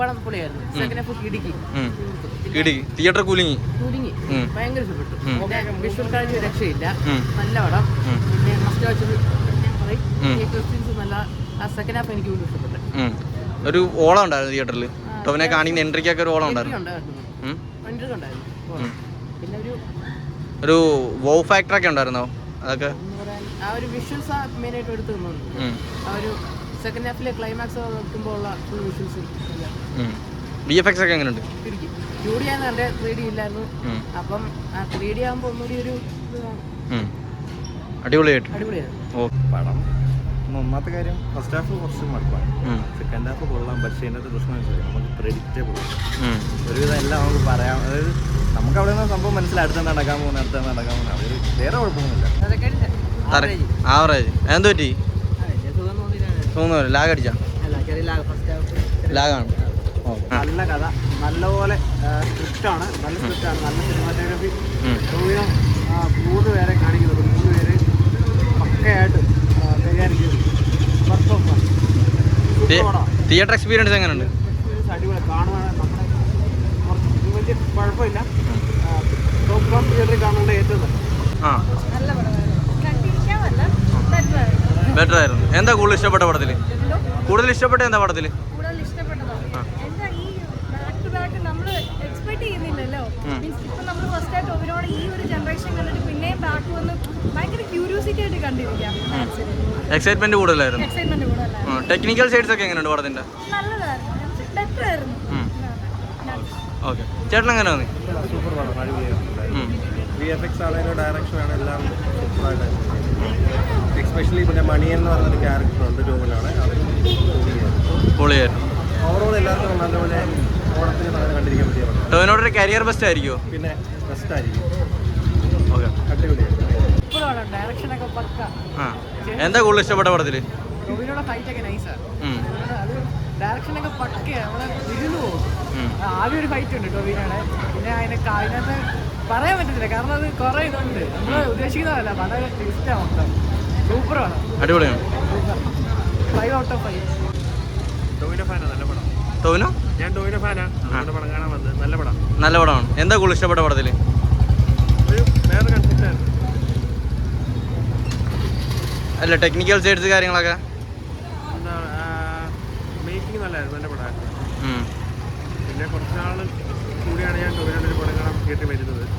പടം പൊളിയായിരുന്നു second half കിടുക്കി ഉം. തിയേറ്റർ കൂലിങ്ങി കൂലിങ്ങി. ഭയങ്കര ഇഷ്ടപ്പെട്ടു. വിഷ്വൽ കാഴ്ച രക്ഷയില്ല. നല്ല പടം. പിന്നെ മസ്റ്റ് നല്ല ആ സെക്കൻഡ് ഹാഫ് എനിക്ക് ഇഷ്ടപ്പെട്ടു. ഒരു ഓളം ഉണ്ടായിരുന്നു തിയേറ്ററിൽ ടോവിനെ കാണിക്കുന്ന എൻട്രിക്കൊക്കെ ഒരു ഓളം ഉണ്ടായിരുന്നു. പിന്നെ ഒരു ഒരു വോ ഫാക്ടറൊക്കെ ഉണ്ടായിരുന്നോ? അതൊക്കെ? ആ ഒരു വിഷ്വൽസ് മെയിനായിട്ട് എടുത്തു. ആ ഒരു സെക്കൻഡ് ഹാഫിലെ ക്ലൈമാക്സ് നോക്കുമ്പോൾ ഉള്ള full visuals V F X ഒക്കെ എങ്ങനെയുണ്ട് ടു ഡി ആണ് എന്റെ ത്രീ ഡി ഇല്ലായിരുന്നു. അപ്പം ആ ത്രീ ഡി ആകുമ്പോൾ ഒന്നുകൂടി ഒരു. അടിപൊളിയായിട്ട്. അടിപൊളിയായിരുന്നു. ഓ. പടം ഒന്നാമത്തെ കാര്യം ഫസ്റ്റ് ഹാഫ് കുറച്ച് മടുപ്പാണ്. സെക്കൻഡ് ഹാഫ് കൊള്ളാം. പക്ഷേ ഇതിനകത്ത് പ്രശ്നം മനസ്സിലായി നമുക്ക് പ്രെഡിക്റ്റബിൾ. ഒരുവിധം എല്ലാം നമുക്ക് പറയാം. അതായത് നമുക്ക് അവിടെ നിന്ന് സംഭവം മനസ്സിലായി. അടുത്ത് നടക്കാൻ പോകുന്നത്? അടുത്ത് നടക്കാൻ പോകുന്നത്? അതൊരു വേറെ കുഴപ്പമൊന്നുമില്ല. ആവറേജ് എന്തോ പറ്റി തോന്നിയില്ല തോന്നുന്നു ലാഗ് അടിച്ചാ? അല്ല ചെറിയ ലാഗ് ഫസ്റ്റ് ലാഗാണ് ഓ. നല്ല കഥ. നല്ലപോലെ സ്ക്രിപ്റ്റാണ്. നല്ല സ്ക്രിപ്റ്റാണ്. നല്ല സിനിമാറ്റോഗ്രഫി. ടോവിനോ മൂന്ന് പേരെ കാണിക്കുന്നത്. മൂന്ന് പേര് പക്കയായിട്ട് കൈകാര്യം ചെയ്തു. തിയേറ്റർ എക്സ്പീരിയൻസ് എങ്ങനെയുണ്ട് അടിപൊളി. കാണുവാണ് നമ്മുടെ കുറച്ച് വലിയ കുഴപ്പമില്ല. ടോപ്പ് ക്ലാസ് തിയേറ്ററിൽ കാണേണ്ട ഏറ്റവും നല്ല ആ നല്ല പടമായിരുന്നു കണ്ടിരിക്കാമല്ല ബെറ്റർ ആയിരുന്നു ബെറ്റർ ആയിരുന്നു എന്താ കൂടുതൽ ഇഷ്ടപ്പെട്ട പടത്തിൽ? കൂടുതൽ ഇഷ്ടപ്പെട്ട എന്താ പടത്തിൽ? കൂടുതൽ ഇഷ്ടപ്പെട്ടതോ. എന്താ ഈ ബാക്ക് നമ്മൾ എക്സ്പെക്ട് ചെയ്യുന്നില്ലല്ലോ? മീൻസ് നമ്മൾ ഫസ്റ്റ് ആയിട്ട് ഒവരോട് ഈ ഒരു ജനറേഷൻ കണ്ടിട്ട് പിന്നെയും ബാക്ക് വന്ന് ഭയങ്കര ക്യൂരിയോസിറ്റി ആയിട്ട് കണ്ടിരിക്കാം എക്സൈറ്റ്മെന്റ് കൂടുതലായിരുന്നു. ടെക്നിക്കൽ സൈഡ്സ് ഒക്കെ എങ്ങനെയുണ്ട് പടത്തിന്റെ. ഓക്കെ. ചേട്ടൻ എങ്ങനെ തോന്നി സൂപ്പർ പടം. ഡയറക്ഷൻ ആണ് എല്ലാം എക്സ്പെഷ്യലി പിന്നെ മണിയൻ എന്ന് പറഞ്ഞൊരു ക്യാരക്ടർ ഉണ്ട് രൂപനാണ് അത് പൊളിയായിരുന്നു. ഓവറോൾ എല്ലാവർക്കും നല്ലപോലെ ഓണത്തിന് നല്ല കണ്ടിരിക്കാൻ പറ്റിയ പടം. ടോവിനോട് ഒരു കരിയർ ബെസ്റ്റ് ആയിരിക്കുമോ പിന്നെ ബെസ്റ്റ് ആയിരിക്കും. ഓക്കെ. അടിപൊളിയായിരുന്നു ഇപ്പോഴാണ് ഡയറക്ഷനൊക്കെ പക്ക. ആ. എന്താ കൂടുതൽ ഇഷ്ടപ്പെട്ട പടത്തിൽ ടോവിനോടെ ഫൈറ്റ് ഒക്കെ നൈസാണ് അത് ഡയറക്ഷനൊക്കെ പക്കയാണ് നമ്മൾ ഇരുന്ന് പോകും. ആദ്യം ഒരു ഫൈറ്റ് ഉണ്ട് ടോവിനോടെ പിന്നെ അതിനെ ക- അതിനകത്ത് പറയാൻ പറ്റത്തില്ല. കാരണം അത് കുറേ ഇതുണ്ട്. നമ്മൾ ഉദ്ദേശിക്കുന്നതല്ല. പല ട്വിസ്റ്റാണ് മൊത്തം. സൂപ്പറാണ്. അടിപൊളിയാണ്. Super five out of five Tovino നല്ല പടം. ടോവിനോ? ഞാൻ ടോവിനോ ഫാനാ. നമ്മുടെ പടം കാണാൻ വന്നത്. നല്ല പടം. നല്ല പടമാണ്. എന്താ കൂടുതൽ ഇഷ്ടപ്പെട്ട പടത്തിൽ ഒരു വേറെ കൺസെപ്റ്റായിരുന്നു അല്ല ടെക്നിക്കൽ സൈഡ്സ് കാര്യങ്ങളൊക്കെ? മേക്കിംഗ് നല്ല പടമായിരുന്നു. പിന്നെ കുറച്ച് നാൾ കൂടിയാണ് ഞാൻ ടോവിനോയുടെ ഒരു പടം കാണാൻ തിയേറ്ററിൽ വരുന്നത്.